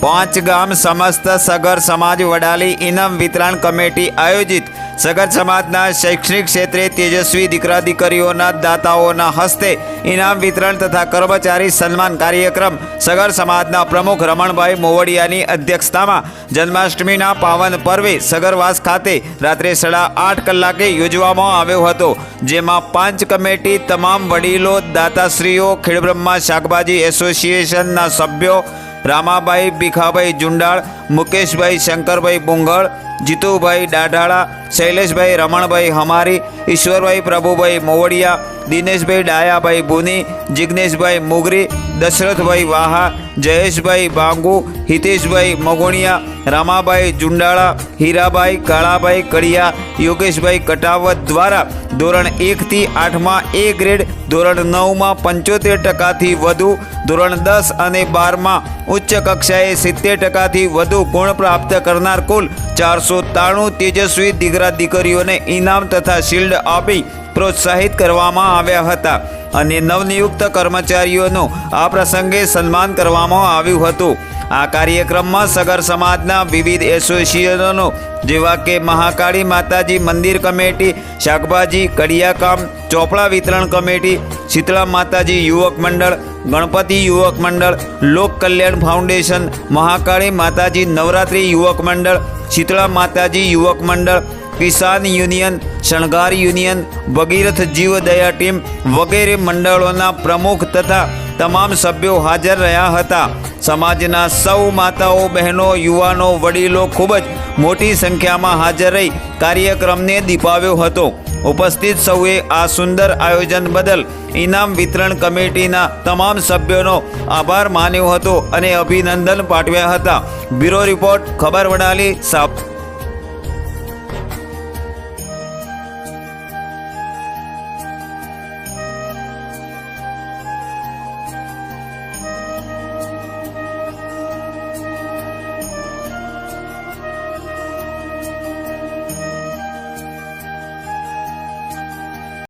પાંચ ગામ સમસ્ત સગર સમાજ વડાલી ઇનામ વિતરણ કમિટી આયોજિત. સગર સમાજના શૈક્ષણિક ક્ષેત્રે તેજસ્વી દીકરા દીકરીઓના દાતાઓના હસ્તે ઇનામ વિતરણ તથા કર્મચારી સન્માન કાર્યક્રમ સગર સમાજના પ્રમુખ રમણભાઈ મોવડિયાની અધ્યક્ષતામાં જન્માષ્ટમીના પાવન પર્વે સગરવાસ ખાતે રાત્રે સાડા આઠ કલાકે યોજવામાં આવ્યો હતો, જેમાં પાંચ કમિટી, તમામ વડીલો, દાતાશ્રીઓ, ખેડબ્રહ્મા શાકભાજી એસોસિએશનના સભ્યો રામાભાઈ, ભીખાભાઈ જુંડાળ, મુકેશભાઈ, શંકરભાઈ બુંગળ જીતુભાઈ ડાઢાળા શૈલેષભાઈ રમણભાઈ હમારી, ઈશ્વરભાઈ પ્રભુભાઈ મોવડિયા, દિનેશભાઈ ડાયાભાઈ ભૂની જિજ્ઞેશભાઈ મુગરી, દશરથભાઈ વાહા જયેશભાઈ બાંગુ, હિતેશભાઈ મગોણિયા રામાભાઈ જુંડાળા હીરાભાઈ કાળાભાઈ કડિયા, યોગેશભાઈ કટાવત દ્વારા ધોરણ એકથી આઠમાં એ ગ્રેડ, ધોરણ નવમાં પંચોતેર ટકાથી વધુ, ધોરણ દસ અને બારમાં ઉચ્ચ કક્ષાએ સિત્તેર ટકાથી વધુ ગુણ પ્રાપ્ત કરનાર કુલ ચારસો ત્રાણું તેજસ્વી દીકરા દીકરીઓને ઇનામ તથા શિલ્ડ આપી પ્રોત્સાહિત કરવામાં આવ્યા હતા. અને નવનિયુક્ત કર્મચારીઓનું આ પ્રસંગે સન્માન કરવામાં આવ્યું હતું. આ કાર્યક્રમમાં સગર સમાજના વિવિધ એસોસિએશનો જેવા કે મહાકાળી માતાજી મંદિર કમિટી, શાકભાજી, કડિયાકામ, ચોપડા વિતરણ કમિટી, શીતળા માતાજી યુવક મંડળ, ગણપતિ યુવક મંડળ, લોક કલ્યાણ ફાઉન્ડેશન, મહાકાળી માતાજી નવરાત્રિ યુવક મંડળ, શીતળા માતાજી યુવક મંડળ, કિસાન યુનિયન, શણગાર યુનિયન, ભગીરથ જીવદયા ટીમ વગેરે મંડળોના પ્રમુખ તથા તમામ સભ્યો હાજર રહ્યા હતા. સમાજના સૌ માતાઓ, બહેનો, યુવાનો, વડીલો ખૂબ જ મોટી સંખ્યામાં હાજર રહી કાર્યક્રમને દીપાવ્યો હતો. ઉપસ્થિત સૌએ આ સુંદર આયોજન બદલ ઇનામ વિતરણ કમિટીના તમામ સભ્યોનો આભાર માન્યો હતો અને અભિનંદન પાઠવ્યા હતા. બ્યુરો રિપોર્ટ, ખબર વડાલી, સાપ